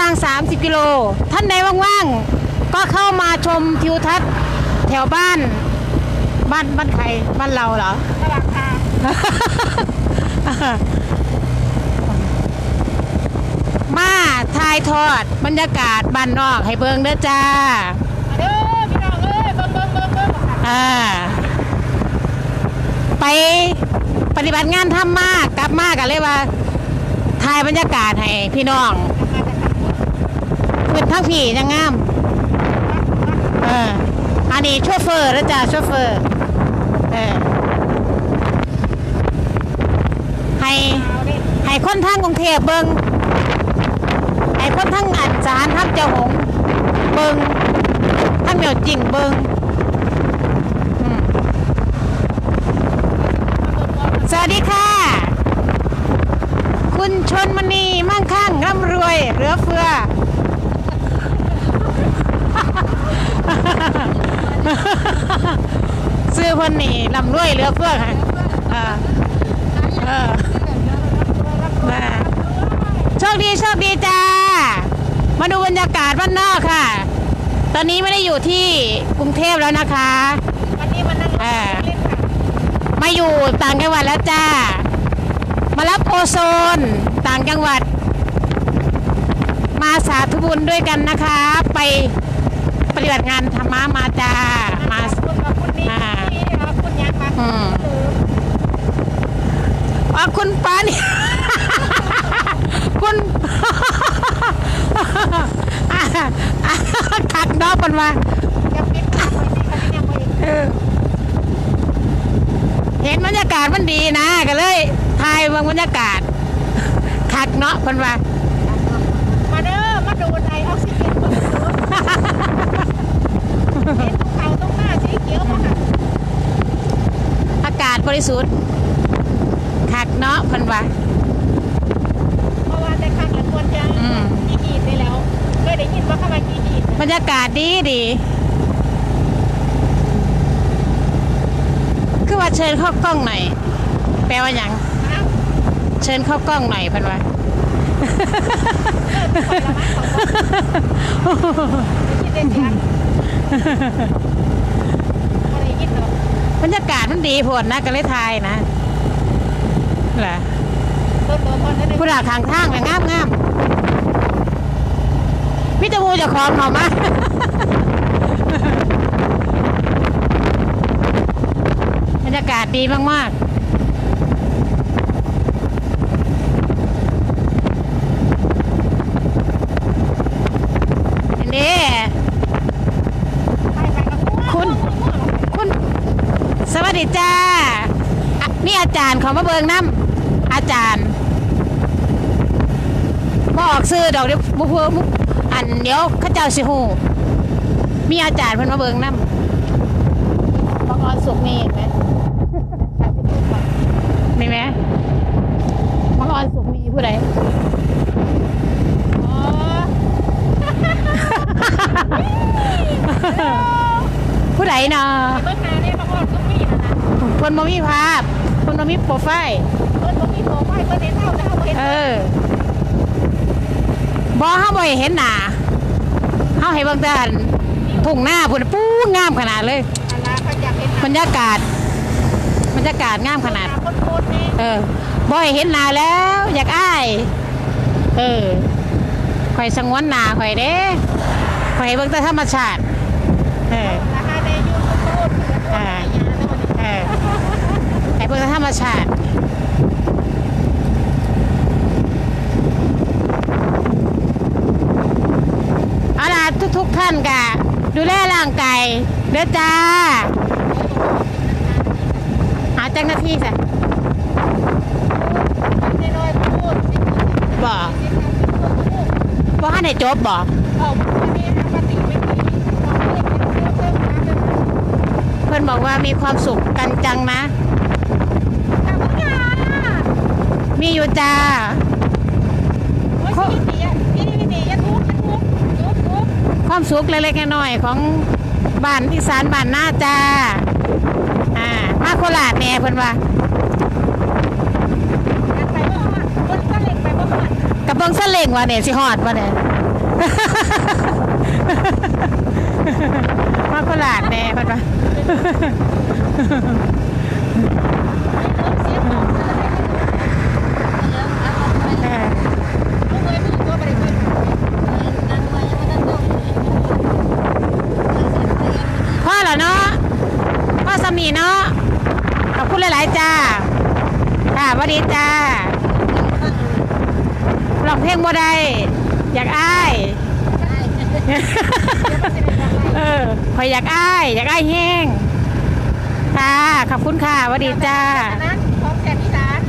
ทางครับระยะทาง 30 กิโล ท่านใดว่างๆ ก็เข้ามาชมทิวทัศน์แถวบ้าน บ้านบ้านใครบ้านเราเหรอ ระหว่างทางมาถ่ายทอดบรรยากาศบ้านนอกให้เบิ่งเด้อจ้า มาเด้อพี่น้องเอ้ยเบิ่งเบิ่งเบิ่งเบิ่งค่ะอ่า ไปปฏิบัติงานทำมากกลับมากกันเลยว่าถ่ายบรรยากาศให้พี่น้องเป็นทั้งผียังงามเอออันนี้โชเฟอร์นะจ๊ะโชเฟอร์เออให้ให้คนทางกรุงเทพเบิงให้คนทางอันจานทับเจ้าหงเบิงทั้งเหมียวจริงเบิงสวัสดีค่ะ คุณชนมณีมั่งคั่งร่ำรวยเหลือเฟือ ซื้อเพิ่นนี่ร่ำรวยเหลือเฟือค่ะเออเออมาโชคดีโชคดีจ้า มาดูบรรยากาศบ้านนอกค่ะ ตอนนี้ไม่ได้อยู่ที่กรุงเทพแล้วนะคะ วันนี้มานั่งรถอ่าเล่นค่ะมาอยู่ต่างจังหวัดแล้วจ้า มารับโอโซนต่างจังหวัด มาสาธุบุญด้วยกันนะคะ ไปปฏิบัติงานธรรมะมาจ้า มา ขอบคุณขอบคุณนี่ อ่า ที่ขอบคุณยังมา อืม อ๋อคุณป้านี่ คุณ คักเนอกมันมาจะปิดปากไว้ที่คันนี้ยังไม่เออเห็นบรรยากาศมันดีนะ ก็เลยถ่ายเบิ่งบรรยากาศคักเนาะคนว่ามาเด้อมาดูไอออกซิเจนเบิ่งดูเห็นภูเขาตรงหน้าสีเขียวมาค่ะอากาศบริสุทธิ์คักเนาะคนว่าเพราะว่าแต่ครั้งละควรจะอืมกี่ขีดได้แล้ว เคยได้ยินว่าเข้ามากี่ขีดบรรยากาศดีดี คือว่าเชิญเข้ากล้องหน่อย แปลว่าหยัง นะเชิญเข้ากล้องหน่อยเพันว่า คิดได้เสียงอะไรยินเนาะบรรยากาศมันดีโพดนะก็เลยทายนะเหรอต้นโดนต้นได้ผู้หลักทางทางนะงามงาม มิตรมูจะคลอเขามาบรรยากาศดีมากๆนนี้ไปไปกับคุณ คุณ สวัสดีจ้า นี่อาจารย์เขามาเบิงน้ำอาจารย์บอกซื้อดอกเดียวบุพบุ อันเดี๋ยวเข้าเจ้าสิหูมีอาจารย์เพิ่นมาเบิงน้ำบังออนสุกนี่เห็นไหมมีไหมบังออนสุกมีผู้ใดอ๋อผู้ใดเนาะเบิ้งนาเนี่ยบางคนก็มีนะนะเพิ่นบ่มีภาพเพิ่นบ่มีโปรไฟล์เบิ้งก็มีโปรไฟล์เบิ้งเห็นเท่าเท่าเห็นเออ บอเฮาบ่ให้เห็นหน้าเฮาให้เบิ่งแต่อันทุ่งหน้าพุ่นปู้งามขนาดเลย อันละเขาอยากเห็นบรรยากาศบรรยากาศงามขนาด คนโคตรนี่เออบ่ให้เห็นหน้าแล้ว อยากอ้ายเออข่อยสงวนหน้าข่อยเด้ข่อยให้เบิ่งแต่ธรรมชาติเออ ราคาในยูทูบโคตรคืออะไรอย่างเงี้ยนะวันนี้ เออให้เบิ่งแต่ธรรมชาติ เอาล่ะ อนกะดูแลร่างกายเด้อจ้า หาเจ้าหน้าที่สิบอกว่าไหนจบบ่เพื่อนบอกว่ามีความสุขกันจังไหมมีอยู่จ้า ความสุขเล็กๆน้อยๆของบ้านอีสานบ้านหน้าจ้าอ่ามาโคราชแน่เพิ่นว่าไปว่าคนก็เล็กไปเบิ่งซะเล่งว่าเนี่ยสิฮอดว่าเนี่ยมาโคราชแน่เพิ่นว่า เสียของเยอะเอาไป เออ เอาไปมือตัวไปเลยนั่งไว้ยังไม่ต้องต้อง พ่อเหรอเนาะ พ่อสามีเนาะขอบคุณหลาย ๆ จ้า ค่ะสวัสดีจ้าร้องเพลงบ่ได้อยากอ้ายเออคอยอยากอ้าย อยากอ้ายแห้งค่ะขอบคุณค่ะสวัสดีจ้าของแสนอีสาน